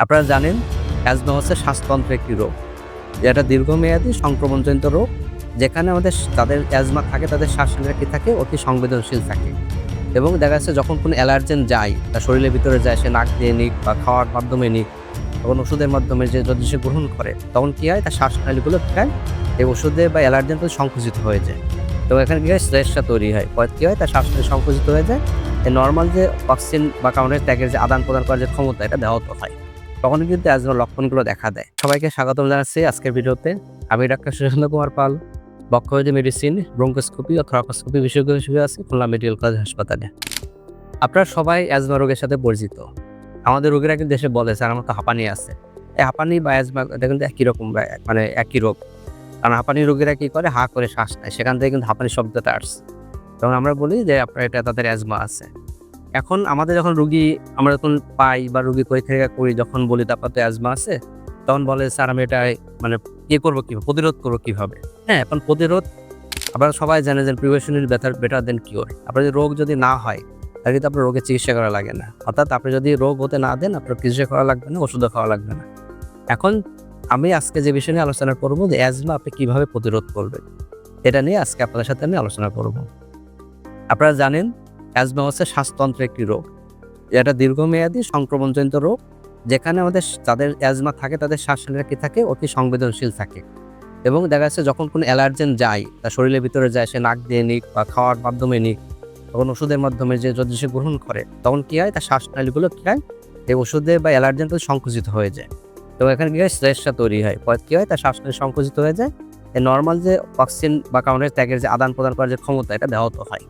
আপনারা জানেন অ্যাজমা হচ্ছে শ্বাসতন্ত্রের একটি রোগ। যেটা দীর্ঘমেয়াদী সংক্রমণজনিত রোগ, যেখানে আমাদের তাদের অ্যাজমা থাকে, তাদের শ্বাসের কি থাকে, অতি সংবেদনশীল থাকে। এবং দেখা যাচ্ছে যখন কোনো অ্যালার্জেন যায় তার শরীরের ভিতরে যায়, সে নাক দিয়ে নিক, বা খাওয়ার মাধ্যমে নিক, তখন ওষুধের মাধ্যমে যে যদি সে গ্রহণ করে, তখন কী হয়? তার শ্বাসনালীগুলো কী এই ওষুধে বা অ্যালার্জেন সংকুচিত হয়ে যায়। এবং এখানে কী হয়? স্ট্রেসটা তৈরি হয়। পরে কী হয়? তার শ্বাসনালী সংকুচিত হয়ে যায়। নর্মাল যে অক্সিজেন বা কার্বনের ত্যাগের যে আদান প্রদান করার যে ক্ষমতা, এটা ব্যাহত হয়। তখন কিন্তু অ্যাজমার লক্ষণগুলো দেখা দেয়। সবাইকে স্বাগতম জানাচ্ছি আজকের ভিডিওতে। আমি ডাক্তার সুরেন্দ্র কুমার পাল বক্ষবেদী মেডিসিন ব্রঙ্কোস্কোপি ও থ্রাকোস্কোপি বিশেষজ্ঞ হিসেবে আছি খুলনা মেডিকেল কলেজ হাসপাতালে। আপনারা সবাই অ্যাজমা রোগের সাথে পরিচিত। আমাদের রোগীরা কিন্তু দেশে বলে, স্যার, আমার তো হাঁপানি আছে। এই হাঁপানি বা অ্যাজমা এটা কিন্তু একই রকম মানে একই রোগ। কারণ হাঁপানি রোগীরা কি করে? হা করে শ্বাস নেয়। সেখান থেকে কিন্তু হাঁপানি শব্দটা আসছে তখন আমরা বলি যে আপনার এটা তাদের অ্যাজমা আছে। এখন আমাদের যখন রুগী, আমরা যখন পাই বা রুগী পরীক্ষা করি, যখন বলি তারপর তো অ্যাজমা আছে, তখন বলে, স্যার, আমি এটা মানে ইয়ে করব কীভাবে? প্রতিরোধ করব কীভাবে? হ্যাঁ এখন প্রতিরোধ, আপনারা সবাই জানে যে prevention is better better than cure আপনার যদি রোগ যদি না হয়, তাহলে কিন্তু আপনার রোগের চিকিৎসা করা লাগে না। অর্থাৎ আপনি যদি রোগ হতে না দেন, আপনার চিকিৎসা করা লাগবে না, ওষুধও খাওয়া লাগবে না। এখন আমি আজকে যে বিষয় নিয়ে আলোচনা করব, যে অ্যাজমা আপনি কীভাবে প্রতিরোধ করবেন, এটা নিয়ে আজকে আপনাদের সাথে আমি আলোচনা করব। আপনারা জানেন অ্যাজমা হচ্ছে শ্বাসতন্ত্রের একটি রোগ। এটা দীর্ঘমেয়াদী সংক্রমণজনিত রোগ, যেখানে আমাদের তাদের অ্যাজমা থাকে, তাদের শ্বাসের কী থাকে, অতি সংবেদনশীল থাকে। এবং দেখা যাচ্ছে যখন কোনো অ্যালার্জেন যায়, তার শরীরের ভিতরে যায়, সে নাক দিয়ে নিক বা খাওয়ার মাধ্যমে নিক, তখন ওষুধের মাধ্যমে যে, যদি সে গ্রহণ করে, তখন কী হয়, তার শ্বাসনালীগুলো কী হয়, এই ওষুধে বা অ্যালার্জেন সংকুচিত হয়ে যায়। এবং এখানে কী হয়, স্ট্রেসটা তৈরি হয়। পরে কী হয়, তার শ্বাসনালী সংকুচিত হয়ে যায়। নর্মাল যে অক্সিজেন বা কার্বনের ত্যাগের যে আদান প্রদান করার যে ক্ষমতা, এটা ব্যাহত হয়।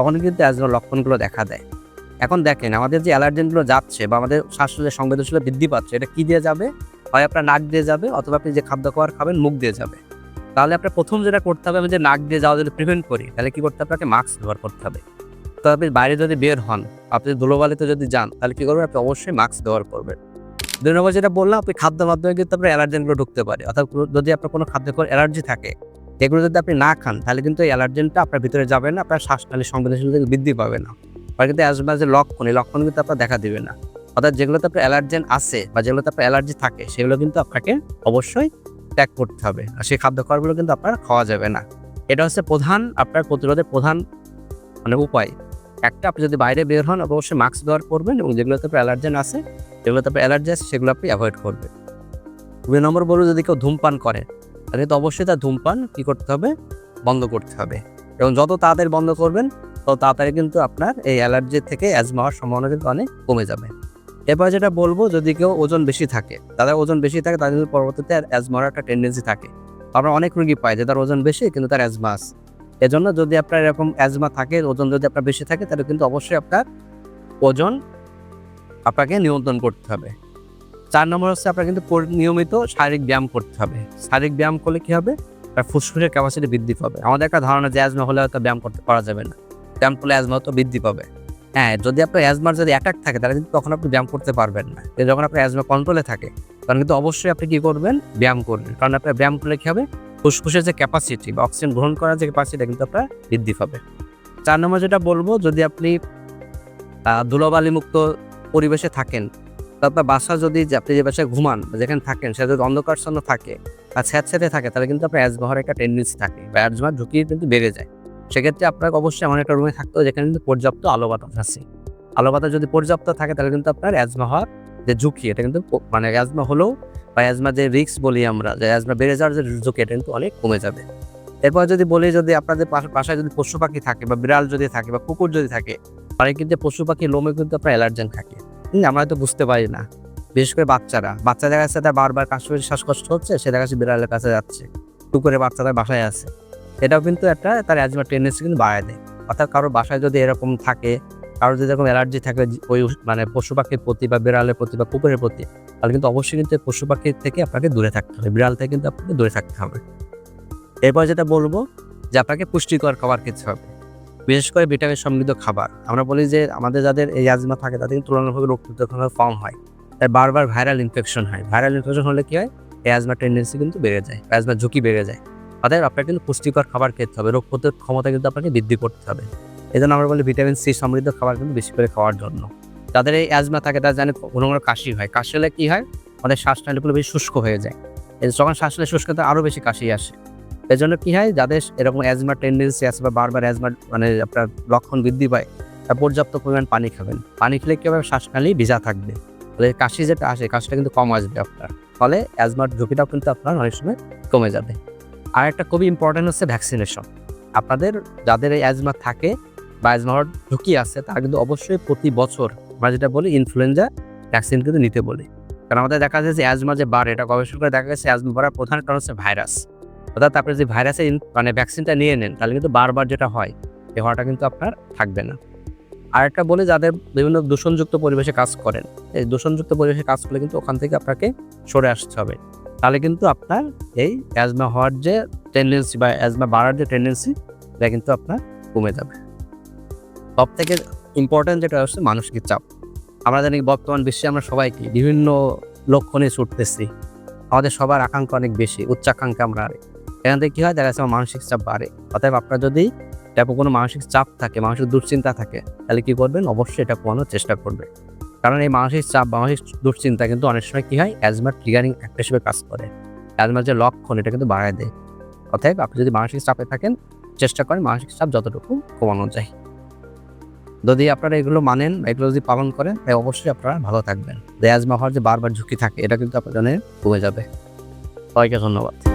তখন কিন্তু অ্যাজমার লক্ষণগুলো দেখা দেয়। এখন দেখেন আমাদের যে অ্যালার্জেনগুলো যাচ্ছে বা আমাদের শ্বাসের সংবেদনশীলতা বৃদ্ধি পাচ্ছে, এটা কী দিয়ে যাবে? হয় আপনার নাক দিয়ে যাবে অথবা আপনি যে খাদ্য খাবার খাবেন, মুখ দিয়ে যাবে। তাহলে আপনার প্রথম যেটা করতে হবে, আমি যে নাক দিয়ে যাওয়া যদি প্রিভেন্ট করি, তাহলে কী করতে হবে? আপনাকে মাস্ক ব্যবহার করতে হবে। তো আপনি বাইরে যদি বের হন, আপনি ধুলোবালিতে যদি যান, তাহলে কী করবেন? আপনি অবশ্যই মাস্ক ব্যবহার করবেন। দুই নম্বর যেটা বললাম, আপনি খাদ্য মাধ্যমে কিন্তু আপনার অ্যালার্জেনগুলো ঢুকতে পারে। অর্থাৎ যদি আপনার কোনো খাদ্য অ্যালার্জি থাকে এগুলো যদি আপনি না খান, তাহলে কিন্তু এই অ্যালার্জেনটা আপনার ভিতরে যাবে না, আপনার শ্বাসনালী সংবেদনশীলতা বৃদ্ধি পাবে না। আর কিন্তু অ্যাজমা যে লক্ষণ, এই লক্ষণ কিন্তু আপনার দেখা দিবে না। অর্থাৎ যেগুলোতে আপনার অ্যালার্জেন আছে বা যেগুলোতে আপনার অ্যালার্জি থাকে, সেগুলো কিন্তু আপনাকে অবশ্যই ত্যাগ করতে হবে। আর সেই খাদ্য খাবারগুলো কিন্তু আপনার খাওয়া যাবে না। এটা হচ্ছে প্রধান, আপনার প্রতিরোধের প্রধান মানে উপায়। একটা, আপনি যদি বাইরে বের হন, অবশ্যই মাস্ক ব্যবহার করবেন এবং যেগুলোতে আপনার অ্যালার্জেন আছে, যেগুলোতে আপনার অ্যালার্জি আছে, সেগুলো আপনি অ্যাভয়েড করবেন। দুই নম্বর বলুন যদি কেউ ধূমপান করে তাহলে তো অবশ্যই তার ধূমপান কী করতে হবে? বন্ধ করতে হবে। এবং যত তাড়াতাড়ি বন্ধ করবেন, তত তাড়াতাড়ি কিন্তু আপনার এই অ্যালার্জি থেকে অ্যাজমা হওয়ার সম্ভাবনা কিন্তু অনেক কমে যাবে। এরপর যেটা বলব, যদি কেউ ওজন বেশি থাকে, তাদের ওজন বেশি থাকে, তাদের কিন্তু পরবর্তীতে অ্যাজমা হওয়ার একটা টেন্ডেন্সি থাকে। আমরা অনেক রুগী পাই যে তার ওজন বেশি, কিন্তু তার অ্যাজমা আছে। এজন্য যদি আপনার এরকম অ্যাজমা থাকে, ওজন যদি আপনার বেশি থাকে, তাহলে কিন্তু অবশ্যই আপনার ওজন আপনাকে নিয়ন্ত্রণ করতে হবে। চার নম্বর হচ্ছে আপনার কিন্তু নিয়মিত শারীরিক ব্যায়াম করতে হবে। শারীরিক ব্যায়াম করলে কি হবে? তার ফুসফুসের ক্যাপাসিটি বৃদ্ধি পাবে। আমাদের একটা ধারণা যে অ্যাজমা হলে হয়তো ব্যায়াম করতে পারা যাবে না। ব্যায়াম করলে অ্যাজমা তো বৃদ্ধি পাবে। হ্যাঁ যদি আপনার অ্যাজমার যদি অ্যাটাক থাকে, তাহলে কিন্তু তখন আপনি ব্যায়াম করতে পারবেন না। যখন আপনার অ্যাজমা কন্ট্রোলে থাকে, তখন কিন্তু অবশ্যই আপনি কি করবেন? ব্যায়াম করবেন। কারণ আপনার ব্যায়াম করলে কি হবে? ফুসফুসের যে ক্যাপাসিটি বা অক্সিজেন গ্রহণ করার যে ক্যাপাসিটি কিন্তু আপনার বৃদ্ধি পাবে। চার নম্বর যেটা বলব, যদি আপনি ধুলোবালিমুক্ত পরিবেশে থাকেন আপনার বাসা যদি আপনি যে বাসায় ঘুমান, যেখানে থাকেন সেটা যদি অন্ধকারচ্ছন্ন থাকে বা স্যাঁতস্যাঁতে থাকে, তাহলে কিন্তু আপনার অ্যাজমা হওয়ার একটা টেন্ডেন্সি থাকে বা অ্যাজমার ঝুঁকি কিন্তু বেড়ে যায়। সেক্ষেত্রে আপনাকে অবশ্যই এমন একটা রুমে থাকতে হবে যেখানে কিন্তু পর্যাপ্ত আলো বাতাস আছে। আলো বাতাস যদি পর্যাপ্ত থাকে, তাহলে কিন্তু আপনার অ্যাজমা হওয়ার যে ঝুঁকি, এটা কিন্তু মানে অ্যাজমা হলেও বা অ্যাজমা যে রিস্ক বলি আমরা, যে অ্যাজমা বেড়ে যাওয়ার যে ঝুঁকি, এটা কিন্তু অনেক কমে যাবে। এরপর যদি বলি যদি আপনাদের বাসায় যদি পশু পাখি থাকে বা বিড়াল যদি থাকে বা কুকুর যদি থাকে, তাহলে কিন্তু পশু পাখির লোমে কিন্তু আপনার অ্যালার্জেন থাকে। আমরা হয়তো বুঝতে পারি না। বিশেষ করে বাচ্চারা। বাচ্চা দেখা যাচ্ছে তার বারবার কাশ্মীর শ্বাসকষ্ট হচ্ছে সে দেখা যাচ্ছে বিড়ালের কাছে যাচ্ছে। কুকুরে বাচ্চা তার বাসায় আছে। এটাও কিন্তু একটা তার অ্যাজমা টেন্ডেন্সি কিন্তু বাড়ায় দেয়। অর্থাৎ কারোর বাসায় যদি এরকম থাকে কারোর যদি এরকম অ্যালার্জি থাকে ওই মানে পশু পাখির প্রতি বা বিড়ালের প্রতি বা কুকুরের প্রতি, তাহলে কিন্তু অবশ্যই কিন্তু পশু পাখির থেকে আপনাকে দূরে থাকতে হবে। বিড়াল থেকে কিন্তু আপনাকে দূরে থাকতে হবে। এরপর যেটা বলব যে আপনাকে পুষ্টিকর খাবার খেতে হবে। বিশেষ করে ভিটামিন সমৃদ্ধ খাবার। আমরা বলি যে আমাদের যাদের এই অ্যাজমা থাকে, তাদের কিন্তু তুলনামূলক রোগ প্রতিরোধ কম হয়। তাই বারবার ভাইরাল ইনফেকশন হয়। ভাইরাল ইনফেকশন হলে কি হয়? এই অ্যাজমা টেন্ডেন্সি কিন্তু বেড়ে যায় অ্যাজমা ঝুঁকি বেড়ে যায়। অতএব আপনাকে কিন্তু পুষ্টিকর খাবার খেতে হবে। রোগ প্রতিরোধ ক্ষমতা কিন্তু আপনাকে বৃদ্ধি করতে হবে। এই জন্য আমরা বলি ভিটামিন সি সমৃদ্ধ খাবার কিন্তু বেশি করে খাওয়ার জন্য। যাদের এই অ্যাজমা থাকে, তারা জানে কোনো কোনো কাশি হয়। কাশি হলে কী হয়? আমাদের শ্বাসনালীগুলো বেশি শুষ্ক হয়ে যায়। যখন শ্বাসনালী শুষ্ক আরও বেশি কাশি আসে। এই জন্য কী হয়, যাদের এরকম অ্যাজমার টেন্ডেন্সি আছে বা বারবার অ্যাজমার মানে আপনার লক্ষণ বৃদ্ধি পায় তা পর্যাপ্ত পরিমাণ পানি খাবেন। পানি খেলে কী হবে? শ্বাসনালী ভিজা থাকবে। তাহলে কাশি যেটা আসে, কাশিটা কিন্তু কম আসবে আপনার। ফলে অ্যাজমার ঝুঁকিটাও কিন্তু আপনার অনেক সময় কমে যাবে। আর একটা খুবই ইম্পর্টেন্ট হচ্ছে ভ্যাকসিনেশন আপনাদের যাদের এই অ্যাজমা থাকে বা অ্যাজমা হওয়ার ঝুঁকি আছে, তারা কিন্তু অবশ্যই প্রতি বছর আমরা যেটা বলি ইনফ্লুয়েঞ্জা ভ্যাকসিন কিন্তু নিতে বলি। কারণ আমাদের দেখা যায় যে অ্যাজমা যে বাড়ে, এটা গবেষণা করে দেখা গেছে অ্যাজমা বাড়ার প্রধান কারণ হচ্ছে ভাইরাস অর্থাৎ আপনি যদি ভাইরাসের মানে ভ্যাকসিনটা নিয়ে নেন, তাহলে কিন্তু বারবার যেটা হয়, এ হওয়াটা কিন্তু আপনার থাকবে না। আর একটা বলে, যাদের বিভিন্ন দূষণযুক্ত পরিবেশে কাজ করেন, এই দূষণযুক্ত পরিবেশে কাজ করলে কিন্তু ওখান থেকে আপনাকে সরে আসতে হবে। তাহলে কিন্তু আপনার এই অ্যাজমা হওয়ার যে টেন্ডেন্সি বা অ্যাজমা বাড়ার যে টেন্ডেন্সি এটা কিন্তু আপনার কমে যাবে। সব থেকে ইম্পর্টেন্ট যেটা হচ্ছে মানসিক চাপ। আমরা জানি বর্তমান বিশ্বে আমরা সবাই কি, বিভিন্ন লক্ষণে ছুটতেছি। আমাদের সবার আকাঙ্ক্ষা অনেক বেশি, উচ্চাকাঙ্ক্ষা আমরা এখান থেকে কী হয়? দেখা যাচ্ছে আমার মানসিক চাপ বাড়ে। অতএব আপনার যদি এটা কোনো মানসিক চাপ থাকে, মানসিক দুশ্চিন্তা থাকে, তাহলে কী করবেন? অবশ্যই এটা কমানোর চেষ্টা করবে কারণ এই মানসিক চাপ বা মানসিক দুশ্চিন্তা কিন্তু অনেক সময় কী হয়? অ্যাজমার ট্রিগারিং একটা হিসেবে কাজ করে। অ্যাজমার যে লক্ষণ, এটা কিন্তু বাড়ায় দেয়। অতএব আপনি যদি মানসিক চাপে থাকেন, চেষ্টা করেন মানসিক চাপ যতটুকু কমানো যায়। যদি আপনারা এগুলো মানেন বা এগুলো যদি পালন করেন তাই অবশ্যই আপনারা ভালো থাকবেন। অ্যাজমা হওয়ার যে বারবার ঝুঁকি থাকে, এটা কিন্তু আপনার জন্য কমে যাবে। সবাইকে ধন্যবাদ।